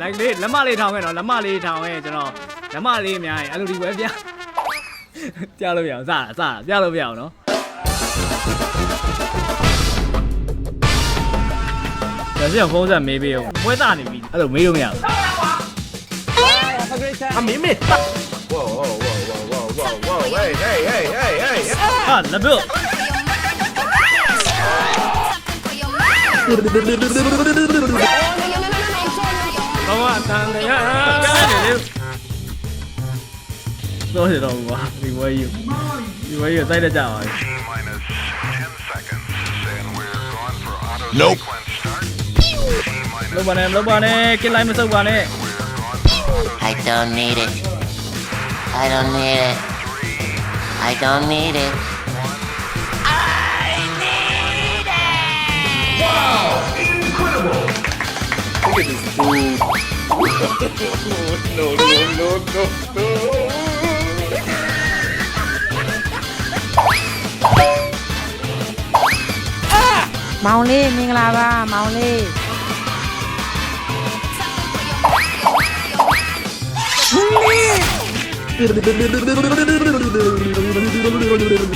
like လေးလက်မလေးထောင်ခဲ့နော်လက်မလေးထောင်ခဲ့ကျွန်တော်လက်မလေးအများကြီးအဲ့လိုဒီဝဲပြပြလို့ပြအောင်စတာစတာပြလို့ပြအောင်နော်ဒါစီဖုန်းဆက်မေးပေးအောင်မွဲတာနေပြီအဲ့လိုမေးလို့မရဘူးအမင်းမေဝေါဝေါဝေါဝေါဝေါဝေါဝေါဟေးဟေးဟေးဟေးဟေးဟာလက်ပြုတ်တော့အတန်လည်း どうしてどうも we were you we were you 在这讲啊 T minus 10 seconds and we're going for auto nope. Nope. Nope. Nope. Nope. Nope. Nope. Nope. Nope. I don't need it I don't need it I don't need it no no no no no မောင်လေးမင်္ဂလာပါမောင်လေး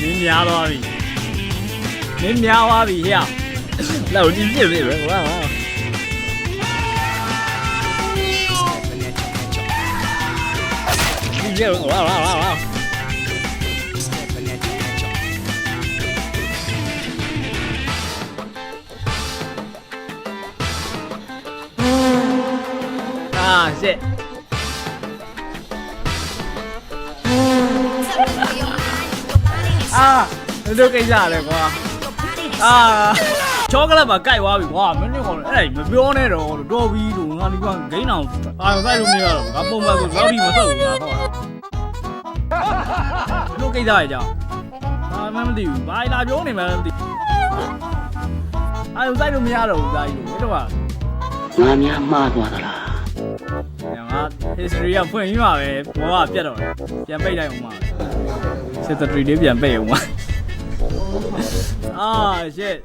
နင်းများသွားပြီနင်းများသွားပြီဟဲ့လောက်ဒီပြစ်ပြီပဲကွာ như là wow, wow, wow, wow. À, này quá. À, cho cái là bà cãi quá bị quá, mấy đứa còn ấy mà biết này rồi, đôi bi đủ ngon đi qua, cái nào ai mà cãi được nhiều, cá bông mà còn lão đi mà sợ. က်ဒီမဆုပ်ဘူးငါဟောတို့ကိစ္စရဲ့ကြောင့်အာမမသိဘူးဘာလာပြောနေမှန်းမသိအာဆိုင်လို့မရတော့ဘူးသားကြီးလို့မင်းတို့ကငါများမှားသွားသလားငါ history ကဖွင့်ပြီးမှပဲဘောကပြတ်တော့တယ်ပြန်ပိတ်လိုက်အောင်ပါစစ်တရီလေးပြန်ပိတ်အောင်ပါအာ shit